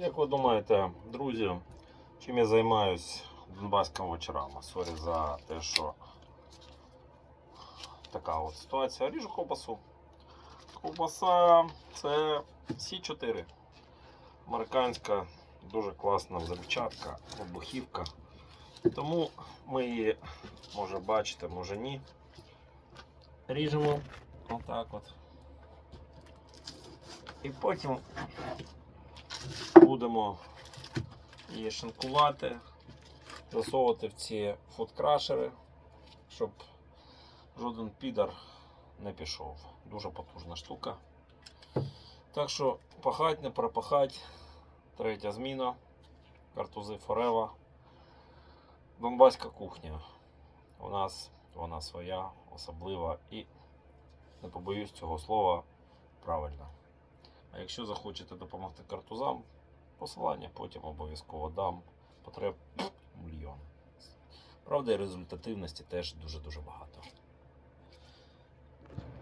Як ви думаєте, друзі, чим я займаюсь донбаськими вечорами? Сорі за те, що така от ситуація. Ріжу ковбасу. Ковбаса це Сі4. Американська, дуже класна запечатка, вибухівка. Тому ми її, може бачите, може ні. Ріжемо отак от. І потім будемо її шинкувати, засовувати в ці фудкрашери, щоб жоден підар не пішов. Дуже потужна штука. Так що пахать, не пропахать. Третя зміна. Картузи Форева. Донбаська кухня. У нас вона своя, особлива і не побоюсь цього слова правильно. Якщо захочете допомогти картузам, посилання потім обов'язково дам. Потреб мільйон. Правда, і результативності теж дуже-дуже багато.